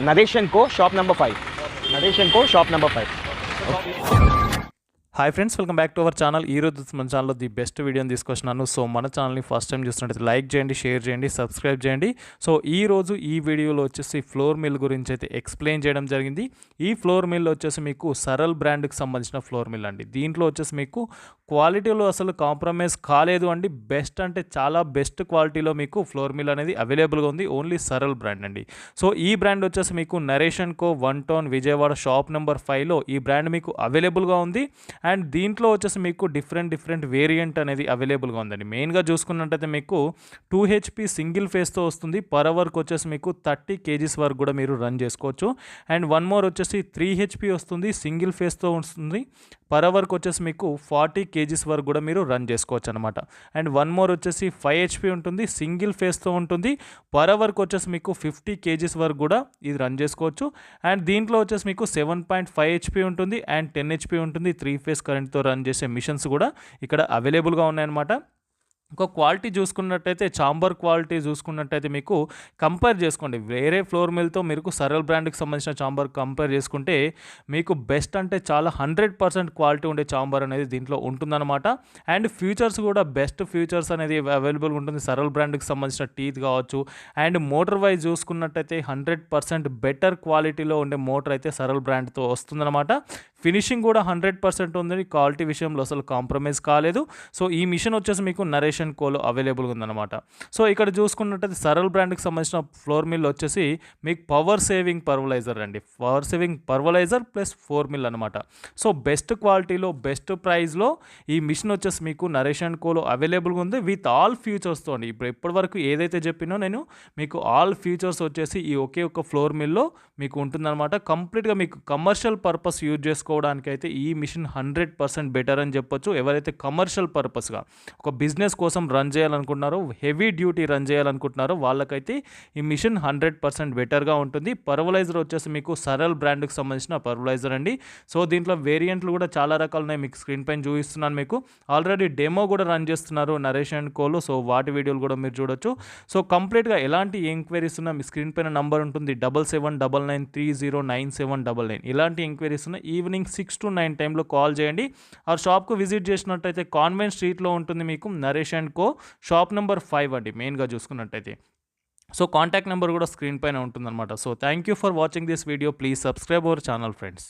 Naresh and co shop number five Naresh and co shop number five hi friends welcome back to our channel ఈ రోజు మన ఛానల్లో the best వీడియోని తీసుకొచ్చినాను so మన ఛానల్ని first time చూస్తున్నట్టు లైక్ చేయండి షేర్ చేయండి సబ్స్క్రైబ్ చేయండి. సో ఈ రోజు ఈ వీడియోలో వచ్చేసి ఫ్లోర్ మిల్ గురించి అయితే ఎక్స్ప్లెయిన్ చేయడం జరిగింది. ఈ ఫ్లోర్ మిల్ వచ్చేసి మీకు సరల్ బ్రాండ్కి సంబంధించిన ఫ్లోర్ మిల్ అండి. దీంట్లో వచ్చేసి మీకు క్వాలిటీలో అసలు కాంప్రమైజ్ కాలేదు అండి. బెస్ట్ అంటే చాలా బెస్ట్ క్వాలిటీలో మీకు ఫ్లోర్ మిల్ అనేది అవైలబుల్గా ఉంది. ఓన్లీ సరల్ బ్రాండ్ అండి. సో ఈ బ్రాండ్ వచ్చేసి మీకు Naresh and co one town Vijayawada shop number ఫైవ్లో ఈ బ్రాండ్ మీకు అవైలబుల్గా ఉంది. అండ్ దీంట్లో వచ్చేసి మీకు డిఫరెంట్ డిఫరెంట్ వేరియంట్ అనేది అవైలబుల్గా ఉందండి. మెయిన్గా చూసుకున్నట్టయితే మీకు టూ హెచ్పి సింగిల్ ఫేస్తో వస్తుంది. పర్ అవర్కి వచ్చేసి మీకు థర్టీ కేజీస్ వరకు కూడా మీరు రన్ చేసుకోవచ్చు. అండ్ వన్ మోర్ వచ్చేసి త్రీ హెచ్పి వస్తుంది. సింగిల్ ఫేస్తో వస్తుంది. పర్ అవర్కి వచ్చేసి మీకు ఫార్టీ కేజీస్ వరకు కూడా మీరు రన్ చేసుకోవచ్చు అనమాట అండ్ వన్ మోర్ వచ్చేసి ఫైవ్ హెచ్పి ఉంటుంది సింగిల్ ఫేస్తో ఉంటుంది. పర్ అవర్కి వచ్చేసి మీకు ఫిఫ్టీ కేజీస్ వరకు కూడా ఇది రన్ చేసుకోవచ్చు. అండ్ దీంట్లో వచ్చేసి మీకు సెవెన్ పాయింట్ ఫైవ్ హెచ్పి ఉంటుంది అండ్ టెన్ హెచ్పి ఉంటుంది త్రీ ఫేస్ కరెంట్తో రన్ చేసే మిషన్స్ కూడా ఇక్కడ అవైలబుల్గా ఉన్నాయన్నమాట. ఇంకో క్వాలిటీ చూసుకున్నట్టయితే చాంబర్ క్వాలిటీ చూసుకున్నట్టయితే మీకు కంపేర్ చేసుకోండి. వేరే ఫ్లోర్ మిల్తో మీకు సరల్ బ్రాండ్కి సంబంధించిన చాంబర్ కంపేర్ చేసుకుంటే మీకు బెస్ట్ అంటే చాలా హండ్రెడ్ పర్సెంట్ క్వాలిటీ ఉండే చాంబర్ అనేది దీంట్లో ఉంటుందన్నమాట. అండ్ ఫ్యూచర్స్ కూడా బెస్ట్ ఫ్యూచర్స్ అనేది అవైలబుల్ ఉంటుంది. సరల్ బ్రాండ్కి సంబంధించిన టీత్ కావచ్చు. అండ్ మోటార్ వైజ్ చూసుకున్నట్టయితే హండ్రెడ్ పర్సెంట్ బెటర్ క్వాలిటీలో ఉండే మోటార్ అయితే సరల్ బ్రాండ్తో వస్తుందన్నమాట. ఫినిషింగ్ కూడా హండ్రెడ్ పర్సెంట్ ఉంది క్వాలిటీ విషయంలో అసలు కాంప్రమైజ్ కాలేదు. సో ఈ మిషన్ వచ్చేసి మీకు నరేషన్ కోలో అవైలబుల్గా ఉందన్నమాట. సో ఇక్కడ చూసుకున్నట్టయితే సరల్ బ్రాండ్కి సంబంధించిన ఫ్లోర్ మిల్ వచ్చేసి మీకు పవర్ సేవింగ్ పర్వలైజర్ అండి. Power saving pulveriser plus four mill అనమాట సో బెస్ట్ క్వాలిటీలో బెస్ట్ ప్రైస్లో ఈ మిషన్ వచ్చేసి మీకు నరేషన్ కోలో అవైలబుల్గా ఉంది. విత్ ఆల్ ఫ్యూచర్స్తో అండి. ఇప్పుడు ఇప్పటివరకు ఏదైతే చెప్పినో నేను మీకు ఆల్ ఫ్యూచర్స్ వచ్చేసి ఈ ఒకే ఒక ఫ్లోర్ మిల్లో మీకు ఉంటుందన్నమాట. కంప్లీట్గా మీకు కమర్షియల్ పర్పస్ యూజ్ చేసుకో అయితే ఈ మిషన్ హండ్రెడ్ పర్సెంట్ బెటర్ అని చెప్పొచ్చు. ఎవరైతే కమర్షియల్ పర్పస్గా ఒక బిజినెస్ కోసం రన్ చేయాలనుకుంటున్నారో హెవీ డ్యూటీ రన్ చేయాలనుకుంటున్నారో వాళ్ళకైతే ఈ మిషన్ హండ్రెడ్ పర్సెంట్ బెటర్గా ఉంటుంది. పర్వలైజర్ వచ్చేసి మీకు సరల్ బ్రాండ్కి సంబంధించిన పర్వలైజర్ అండి. సో దీంట్లో వేరియంట్లు కూడా చాలా రకాలు ఉన్నాయి. మీకు స్క్రీన్ పైన చూపిస్తున్నాను మీకు. ఆల్రెడీ డెమో కూడా రన్ చేస్తున్నారు నరేష్ అండ్ కోలు. సో వాటి వీడియోలు కూడా మీరు చూడొచ్చు. సో కంప్లీట్గా ఎలాంటి ఎంక్వైరీస్ ఉన్నా మీ స్క్రీన్ పైన నంబర్ ఉంటుంది. Double seven double nine three zero nine seven double nine. ఇలాంటి ఎంక్వైరీస్ ఉన్న ఈవినింగ్ సిక్స్ టు నైన్ టైంలో కాల్ చేయండి. ఆ షాప్కు విజిట్ చేసినట్టయితే కాన్వెంట్ స్ట్రీట్లో ఉంటుంది మీకు Naresh and co. Shop number five అండి మెయిన్గా చూసుకున్నట్టయితే. సో కాంటాక్ట్ నెంబర్ కూడా స్క్రీన్ పైన ఉంటుందన్నమాట. So thank you for watching this video. Please subscribe our channel friends.